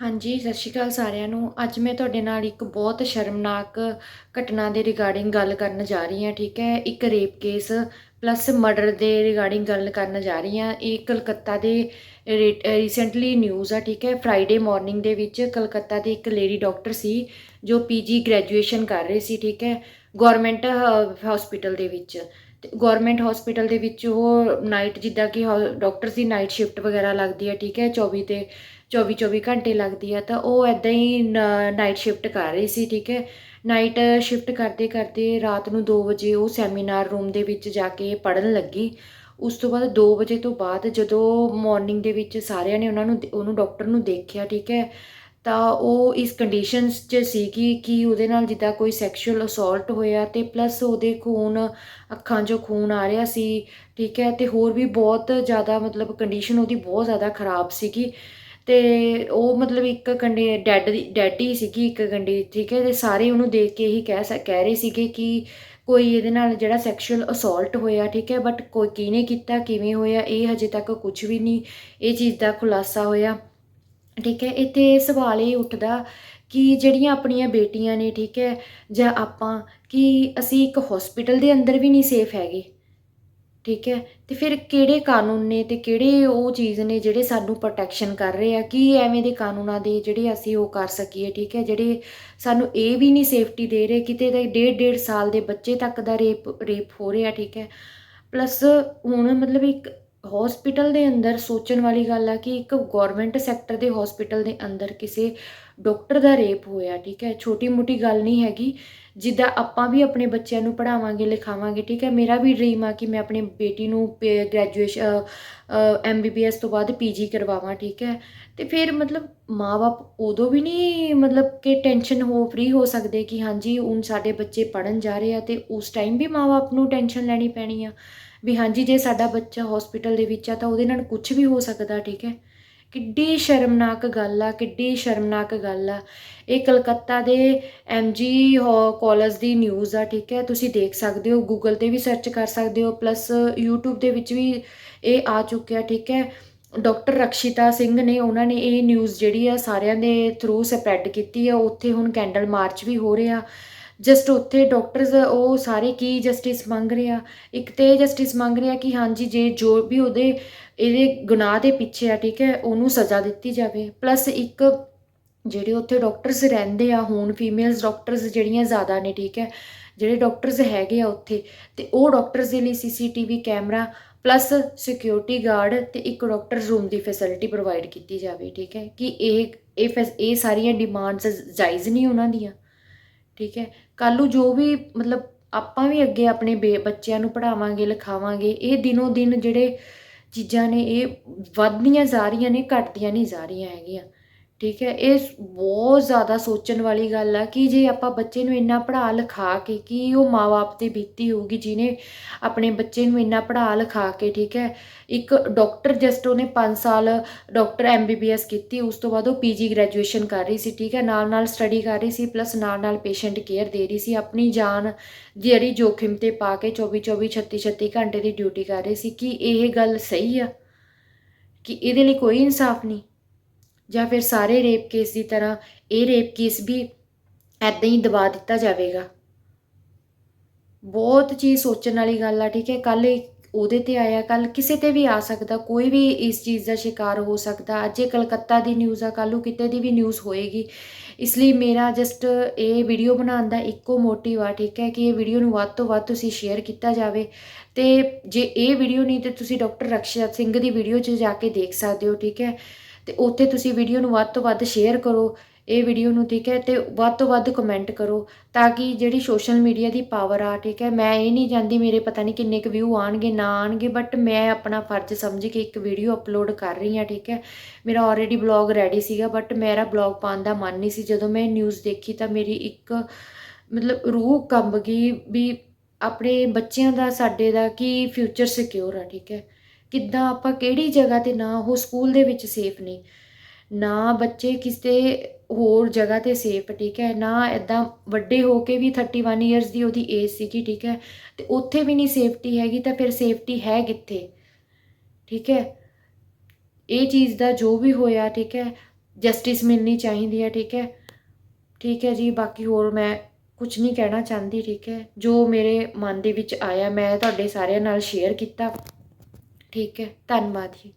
ਹਾਂਜੀ, ਸਤਿ ਸ਼੍ਰੀ ਅਕਾਲ ਸਾਰਿਆਂ ਨੂੰ। ਅੱਜ ਮੈਂ ਤੁਹਾਡੇ ਨਾਲ ਇੱਕ ਬਹੁਤ ਸ਼ਰਮਨਾਕ ਘਟਨਾ ਦੇ ਰਿਗਾਰਡਿੰਗ ਗੱਲ ਕਰਨ ਜਾ ਰਹੀ ਹਾਂ, ਠੀਕ ਹੈ? ਇੱਕ ਰੇਪ ਕੇਸ ਪਲੱਸ ਮਰਡਰ ਦੇ ਰਿਗਾਰਡਿੰਗ ਗੱਲ ਕਰਨ ਜਾ ਰਹੀ ਹਾਂ। ਇਹ ਕਲਕੱਤਾ ਦੇ ਰੀਸੈਂਟਲੀ ਨਿਊਜ਼ ਆ, ਠੀਕ ਹੈ? ਫਰਾਈਡੇ ਮਾਰਨਿੰਗ ਦੇ ਵਿੱਚ ਕਲਕੱਤਾ ਦੇ ਇੱਕ ਲੇਡੀ ਡਾਕਟਰ ਸੀ, ਜੋ ਪੀਜੀ ਗ੍ਰੈਜੂਏਸ਼ਨ ਕਰ ਰਹੀ ਸੀ, ਠੀਕ ਹੈ? ਗਵਰਨਮੈਂਟ ਹਸਪੀਟਲ ਦੇ ਵਿੱਚ। ਤੇ ਗਵਰਨਮੈਂਟ ਹਸਪੀਟਲ ਦੇ ਵਿੱਚ ਉਹ ਨਾਈਟ ਜਿੱਦਾਂ ਕਿ ਡਾਕਟਰ ਦੀ ਨਾਈਟ ਸ਼ਿਫਟ ਵਗੈਰਾ ਲੱਗਦੀ ਹੈ, ਠੀਕ ਹੈ? 24 ਤੇ 24 24 ਘੰਟੇ ਲੱਗਦੀ ਆ, ਤਾਂ ਉਹ ਐਦਾਂ ਹੀ ਨਾਈਟ ਸ਼ਿਫਟ ਕਰ ਰਹੀ ਸੀ, ਠੀਕ ਹੈ। ਨਾਈਟ ਸ਼ਿਫਟ ਕਰਦੇ ਕਰਦੇ ਰਾਤ ਨੂੰ 2 ਵਜੇ ਉਹ ਸੈਮੀਨਾਰ ਰੂਮ ਦੇ ਵਿੱਚ ਜਾ ਕੇ ਪੜਨ ਲੱਗੀ। ਉਸ ਤੋਂ ਬਾਅਦ 2 ਵਜੇ ਤੋਂ ਬਾਅਦ ਜਦੋਂ ਮਾਰਨਿੰਗ ਦੇ ਵਿੱਚ ਸਾਰਿਆਂ ਨੇ ਉਹਨਾਂ ਨੂੰ ਉਹਨੂੰ ਡਾਕਟਰ ਨੂੰ ਦੇਖਿਆ, ਠੀਕ ਹੈ, ਤਾਂ ਉਹ ਇਸ ਕੰਡੀਸ਼ਨਸ 'ਚ ਸੀਗੀ ਕਿ ਉਹਦੇ ਨਾਲ ਜਿੱਦਾਂ ਕੋਈ ਸੈਕਸ਼ੂਅਲ ਅਸੌਲਟ ਹੋਇਆ ਤੇ ਪਲੱਸ ਉਹਦੇ ਖੂਨ, ਅੱਖਾਂ 'ਚੋਂ ਖੂਨ ਆ ਰਿਹਾ ਸੀ, ਠੀਕ ਹੈ, ਤੇ ਹੋਰ ਵੀ ਬਹੁਤ ਜ਼ਿਆਦਾ ਮਤਲਬ ਕੰਡੀਸ਼ਨ ਉਹਦੀ ਬਹੁਤ ਜ਼ਿਆਦਾ ਖਰਾਬ ਸੀਗੀ। ਤੇ ਉਹ ਮਤਲਬ ਇੱਕ ਕੰਡੇ ਡੈਡ ਦੀ, ਡੈਡ ਹੀ ਸੀਗੀ ਇੱਕ ਕੰਡੀ ਠੀਕ ਹੈ, ਤੇ ਸਾਰੇ ਉਹਨੂੰ ਦੇਖ ਕੇ ਇਹੀ ਕਹਿ ਸਕ- ਕਹਿ ਰਹੇ ਸੀਗੇ ਕਿ ਕੋਈ ਇਹਦੇ ਨਾਲ ਜਿਹੜਾ ਸੈਕਸ਼ੂਅਲ ਅਸੌਲਟ ਹੋਇਆ, ਠੀਕ ਹੈ ਬਟ ਕੋਈ ਕਿਹਨੇ ਕੀਤਾ, ਕਿਵੇਂ ਹੋਇਆ, ਇਹ ਹਜੇ ਤੱਕ ਕੁਝ ਵੀ ਨਹੀਂ, ਇਹ ਚੀਜ਼ ਦਾ ਖੁਲਾਸਾ ਹੋਇਆ, ਠੀਕ ਹੈ, ਇੱਥੇ ਸਵਾਲ ਇਹ ਉੱਠਦਾ ਕਿ ਜਿਹੜੀਆਂ ਆਪਣੀਆਂ ਬੇਟੀਆਂ ਨੇ, ਠੀਕ ਹੈ, ਜਾਂ ਆਪਾਂ, ਕਿ ਅਸੀਂ ਇੱਕ ਹਸਪੀਟਲ ਦੇ ਅੰਦਰ ਵੀ ਨਹੀਂ ਸੇਫ ਹੈਗੇ। ਠੀਕ ਹੈ? ਤੇ ਫਿਰ ਕਿਹੜੇ ਕਾਨੂੰਨ ਨੇ ਤੇ ਕਿਹੜੇ ਉਹ ਚੀਜ਼ ਨੇ ਜਿਹੜੇ ਸਾਨੂੰ ਪ੍ਰੋਟੈਕਸ਼ਨ ਕਰ ਰਹੇ ਆ? ਕੀ ਐਵੇਂ ਦੇ ਕਾਨੂੰਨਾਂ ਦੇ ਜਿਹੜੇ ਅਸੀਂ ਉਹ ਕਰ ਸਕੀਏ, ਠੀਕ ਹੈ? ਜਿਹੜੇ ਸਾਨੂੰ ਇਹ ਵੀ ਨਹੀਂ ਸੇਫਟੀ ਦੇ ਰਹੇ, ਕਿਤੇ ਤਾਂ ਡੇਢ ਡੇਢ ਸਾਲ ਦੇ ਬੱਚੇ ਤੱਕ ਦਾ ਰੇਪ ਰੇਪ ਹੋ ਰਿਹਾ, ਠੀਕ ਹੈ? ਪਲੱਸ ਹੁਣ ਮਤਲਬ ਇੱਕ ਹਸਪੀਟਲ ਦੇ ਅੰਦਰ ਸੋਚਣ ਵਾਲੀ ਗੱਲ ਆ ਕਿ ਇੱਕ ਗਵਰਨਮੈਂਟ ਸੈਕਟਰ ਦੇ ਹਸਪੀਟਲ ਦੇ ਅੰਦਰ ਕਿਸੇ ਡਾਕਟਰ ਦਾ ਰੇਪ ਹੋਇਆ, ਠੀਕ ਹੈ ਛੋਟੀ ਮੋਟੀ ਗੱਲ ਨਹੀਂ ਹੈਗੀ, ਜਿੱਦਾਂ ਆਪਾਂ ਵੀ ਆਪਣੇ ਬੱਚਿਆਂ ਨੂੰ ਪੜ੍ਹਾਵਾਂਗੇ, ਲਿਖਾਵਾਂਗੇ, ਠੀਕ ਹੈ, ਮੇਰਾ ਵੀ ਡ੍ਰੀਮ ਆ ਕਿ ਮੈਂ ਆਪਣੀ ਬੇਟੀ ਨੂੰ ਗ੍ਰੈਜੂਏਸ਼ਨ ਐਮਬੀਬੀਐਸ ਤੋਂ ਬਾਅਦ ਪੀਜੀ ਕਰਵਾਵਾਂ, ਠੀਕ ਹੈ, ਤੇ ਫਿਰ ਮਤਲਬ ਮਾਪੇ ਉਦੋਂ ਵੀ ਨਹੀਂ ਮਤਲਬ ਕਿ ਟੈਨਸ਼ਨ ਹੋ ਫ੍ਰੀ ਹੋ ਸਕਦੇ ਕਿ ਹਾਂਜੀ, ਹੁਣ ਸਾਡੇ ਬੱਚੇ ਪੜਨ ਜਾ ਰਹੇ ਆ ਤੇ ਉਸ ਟਾਈਮ ਵੀ ਮਾਪੇ ਨੂੰ ਟੈਨਸ਼ਨ ਲੈਣੀ ਪੈਣੀ ਆ, ਵੀ ਹਾਂਜੀ, ਜੇ ਸਾਡਾ ਬੱਚਾ ਹਸਪੀਟਲ ਦੇ ਵਿੱਚ ਆ ਤਾਂ ਉਹਦੇ ਨਾਲ ਕੁਝ ਵੀ ਹੋ ਸਕਦਾ, ਠੀਕ ਹੈ ਕਿੱਡੀ ਸ਼ਰਮਨਾਕ ਗੱਲ ਆ, ਕਿੱਡੀ ਸ਼ਰਮਨਾਕ ਗੱਲ ਆ। ਇਹ ਕਲਕੱਤਾ ਦੇ ਐਮਜੀ ਕਾਲਜ ਦੀ ਨਿਊਜ਼ ਆ, ਠੀਕ ਹੈ, ਤੁਸੀਂ ਦੇਖ ਸਕਦੇ ਹੋ ਗੂਗਲ ਤੇ ਵੀ ਸਰਚ ਕਰ ਸਕਦੇ ਹੋ ਪਲੱਸ YouTube ਦੇ ਵਿੱਚ ਵੀ ਇਹ ਆ ਚੁੱਕਿਆ, ਠੀਕ ਹੈ। ਡਾਕਟਰ ਰਕਸ਼ਿਤਾ ਸਿੰਘ ਨੇ, ਉਹਨਾਂ ਨੇ ਇਹ ਨਿਊਜ਼ ਜਿਹੜੀ ਆ ਸਾਰਿਆਂ ਦੇ ਥਰੂ ਸਪਰੈਡ ਕੀਤੀ ਆ, ਉੱਥੇ ਹੁਣ ਕੈਂਡਲ ਮਾਰਚ ਵੀ ਹੋ ਰਿਹਾ। ਜਸਟ ਉੱਥੇ ਡਾਕਟਰਸ, ਉਹ ਸਾਰੇ ਕੀ ਜਸਟਿਸ ਮੰਗ ਰਹੇ ਆ? ਇੱਕ ਤੇ ਜਸਟਿਸ ਮੰਗ ਰਹੇ ਆ ਕਿ ਹਾਂਜੀ, ਜੇ ਜੋ ਵੀ ਉਹਦੇ, ਇਹਦੇ ਗੁਨਾਹ ਦੇ ਪਿੱਛੇ ਆ, ਠੀਕ ਹੈ, ਉਹਨੂੰ ਸਜ਼ਾ ਦਿੱਤੀ ਜਾਵੇ। ਪਲੱਸ ਇੱਕ ਜਿਹੜੇ ਉੱਥੇ ਡਾਕਟਰਸ ਰਹਿੰਦੇ ਆ, ਹੁਣ ਫੀਮੇਲਸ ਡਾਕਟਰਸ ਜਿਹੜੀਆਂ ਜ਼ਿਆਦਾ ਨੇ, ਠੀਕ ਹੈ, ਜਿਹੜੇ ਡਾਕਟਰਸ ਹੈਗੇ ਆ ਉੱਥੇ, ਤੇ ਉਹ ਡਾਕਟਰਸ ਦੇ ਲਈ CCTV camera plus security guard ਤੇ ਇੱਕ ਡਾਕਟਰ ਰੂਮ ਦੀ ਫੈਸਿਲਿਟੀ ਪ੍ਰੋਵਾਈਡ ਕੀਤੀ ਜਾਵੇ, ਠੀਕ ਹੈ, ਕਿ ਇਹ ਇਹ ਫੈਸ- ਇਹ ਸਾਰੀਆਂ ਡਿਮਾਂਡਸ ਜਾਇਜ਼ ਨਹੀਂ ਉਹਨਾਂ ਦੀਆਂ। ਠੀਕ ਹੈ। ਕੱਲ੍ਹ ਨੂੰ ਜੋ ਵੀ ਮਤਲਬ ਆਪਾਂ ਵੀ ਅੱਗੇ ਆਪਣੇ ਬੇ- ਬੱਚਿਆਂ ਨੂੰ ਪੜ੍ਹਾਵਾਂਗੇ, ਲਿਖਾਵਾਂਗੇ, ਇਹ ਦਿਨੋ ਦਿਨ ਜਿਹੜੇ ਚੀਜ਼ਾਂ ਨੇ, ਇਹ ਵੱਧਦੀਆਂ ਜਾ ਰਹੀਆਂ ਨੇ, ਘਟਦੀਆਂ ਨਹੀਂ ਜਾ ਰਹੀਆਂ ਹੈਗੀਆਂ। ਠੀਕ ਹੈ, ਇਹ ਬਹੁਤ ਜ਼ਿਆਦਾ ਸੋਚਣ ਵਾਲੀ ਗੱਲ ਆ ਕਿ ਜੇ ਆਪਾਂ ਬੱਚੇ ਨੂੰ ਇੰਨਾ ਪੜ੍ਹਾ ਲਿਖਾ ਕੇ ਕੀ ਉਹ ਮਾਪੇ ਤੇ ਬੀਤੀ ਹੋਊਗੀ, ਜਿਹਨੇ ਆਪਣੇ ਬੱਚੇ ਨੂੰ ਇੰਨਾ ਪੜ੍ਹਾ ਲਿਖਾ ਕੇ, ਠੀਕ ਹੈ, ਇੱਕ ਡਾਕਟਰ ਜਸਟ ਉਹਨੇ 5 ਸਾਲ ਡਾਕਟਰ ਐਮਬੀਬੀਐਸ ਕੀਤੀ, ਉਸ ਤੋਂ ਬਾਅਦ ਉਹ ਪੀਜੀ ਗ੍ਰੈਜੂਏਸ਼ਨ ਕਰ ਰਹੀ ਸੀ, ਠੀਕ ਹੈ ਨਾਲ ਨਾਲ ਸਟੱਡੀ ਕਰ ਰਹੀ ਸੀ, ਪਲੱਸ ਨਾਲ ਨਾਲ ਪੇਸ਼ੈਂਟ ਕੇਅਰ ਦੇ ਰਹੀ ਸੀ, ਆਪਣੀ ਜਾਨ ਜਿਹੜੀ ਜੋਖਿਮ ਤੇ ਪਾ ਕੇ 24 24 36 36 ਘੰਟੇ ਦੀ ਡਿਊਟੀ ਕਰ ਰਹੀ ਸੀ, ਕਿ ਇਹ ਗੱਲ ਸਹੀ ਆ? ਕਿ ਇਹਦੇ ਲਈ ਕੋਈ ਇਨਸਾਫ ਨਹੀਂ? ਜਾਂ ਫਿਰ ਸਾਰੇ ਰੇਪ ਕੇਸ ਦੀ ਤਰ੍ਹਾਂ ਇਹ ਰੇਪ ਕੇਸ ਵੀ ਐਦਾਂ ਹੀ ਦਬਾ ਦਿੱਤਾ ਜਾਵੇਗਾ। ਬਹੁਤ ਚੀਜ਼ ਸੋਚਣ ਵਾਲੀ ਗੱਲ ਆ, ਠੀਕ ਹੈ। ਕੱਲ ਉਹਦੇ ਤੇ ਆਇਆ ਕੱਲ ਕਿਸੇ ਤੇ ਵੀ ਆ ਸਕਦਾ, ਕੋਈ ਵੀ ਇਸ ਚੀਜ਼ ਦਾ ਸ਼ਿਕਾਰ ਹੋ ਸਕਦਾ। ਅੱਜ ਇਹ ਕਲਕੱਤਾ ਦੀ ਨਿਊਜ਼ ਆ, ਕੱਲ੍ਹ ਨੂੰ ਕਿਤੇ ਦੀ ਵੀ ਨਿਊਜ਼ ਹੋਏਗੀ। ਇਸ ਲਈ ਮੇਰਾ ਜਸਟ ਇਹ ਵੀਡੀਓ ਬਣਾਉਣ ਦਾ ਇੱਕੋ ਮੋਟਿਵ ਆ, ਠੀਕ ਹੈ, ਕਿ ਇਹ ਵੀਡੀਓ ਨੂੰ ਵੱਧ ਤੋਂ ਵੱਧ ਤੁਸੀਂ ਸ਼ੇਅਰ ਕੀਤਾ ਜਾਵੇ। ਤੇ ਜੇ ਇਹ ਵੀਡੀਓ ਨਹੀਂ, ਤੇ ਤੁਸੀਂ ਡਾਕਟਰ ਰਕਸ਼ਾ ਸਿੰਘ ਦੀ ਵੀਡੀਓ 'ਚ ਜਾ ਕੇ ਦੇਖ ਸਕਦੇ ਹੋ, ਠੀਕ ਹੈ। ਤੇ ਉੱਥੇ ਤੁਸੀਂ ਵੀਡੀਓ ਨੂੰ ਵੱਧ ਤੋਂ ਵੱਧ ਸ਼ੇਅਰ ਕਰੋ, ਇਹ ਵੀਡੀਓ ਨੂੰ, ਠੀਕ ਹੈ, ਤੇ ਵੱਧ ਤੋਂ ਵੱਧ ਕਮੈਂਟ ਕਰੋ ਤਾਂ ਕਿ ਜਿਹੜੀ ਸੋਸ਼ਲ ਮੀਡੀਆ ਦੀ ਪਾਵਰ ਆ, ਠੀਕ ਹੈ, ਮੈਂ ਇਹ ਨਹੀਂ ਜਾਂਦੀ ਮੇਰੇ ਪਤਾ ਨਹੀਂ ਕਿੰਨੇ ਕੁ ਵਿਊ ਆਣਗੇ ਨਾ ਆਣਗੇ ਬਟ ਮੈਂ ਆਪਣਾ ਫਰਜ਼ ਸਮਝ ਕੇ ਇੱਕ ਵੀਡੀਓ ਅਪਲੋਡ ਕਰ ਰਹੀ ਹਾਂ, ਠੀਕ ਹੈ। ਮੇਰਾ ਆਲਰੇਡੀ ਬਲੌਗ ਰੈਡੀ ਸੀਗਾ ਬਟ ਮੇਰਾ ਬਲੌਗ ਪਾਉਣ ਦਾ ਮਨ ਨਹੀਂ ਸੀ। ਜਦੋਂ ਮੈਂ ਨਿਊਜ਼ ਦੇਖੀ ਤਾਂ ਮੇਰੀ ਇੱਕ ਮਤਲਬ ਰੂਹ ਕੰਬ ਗਈ ਵੀ ਆਪਣੇ ਬੱਚਿਆਂ ਦਾ, ਸਾਡੇ ਦਾ ਕੀ ਫਿਊਚਰ ਸਿਕਿਉਰ ਆ, ਠੀਕ ਹੈ। ਕਿੱਦਾਂ ਆਪਾਂ ਕਿਹੜੀ ਜਗ੍ਹਾ ਤੇ ਨਾ ਉਹ ਸਕੂਲ ਦੇ ਵਿੱਚ ਸੇਫ ਨੇ। ਨਾ ਬੱਚੇ ਕਿਸੇ ਹੋਰ ਜਗ੍ਹਾ ਤੇ ਸੇਫ ਠੀਕ ਹੈ। ਨਾ ਇੱਦਾਂ ਵੱਡੇ ਹੋ ਕੇ ਵੀ ਥਰਟੀ ਵਨ ਈਅਰਸ ਦੀ ਉਹਦੀ ਏਜ ਸੀਗੀ, ਠੀਕ ਹੈ। ਅਤੇ ਉੱਥੇ ਵੀ ਨਹੀਂ ਸੇਫਟੀ ਹੈਗੀ ਤਾਂ ਫਿਰ ਸੇਫਟੀ ਹੈ ਕਿੱਥੇ? ਠੀਕ ਹੈ। ਇਹ ਚੀਜ਼ ਦਾ ਜੋ ਵੀ ਹੋਇਆ, ਠੀਕ ਹੈ। ਜਸਟਿਸ ਮਿਲਣੀ ਚਾਹੀਦੀ ਹੈ, ਠੀਕ ਹੈ। ਠੀਕ ਹੈ ਜੀ, ਬਾਕੀ ਹੋਰ ਮੈਂ ਕੁਝ ਨਹੀਂ ਕਹਿਣਾ ਚਾਹੁੰਦੀ, ਠੀਕ ਹੈ। ਜੋ ਮੇਰੇ ਮਨ ਦੇ ਵਿੱਚ ਆਇਆ, ਮੈਂ ਤੁਹਾਡੇ ਸਾਰਿਆਂ ਨਾਲ ਸ਼ੇਅਰ ਕੀਤਾ। ਠੀਕ ਹੈ ਧੰਨਵਾਦ ਜੀ।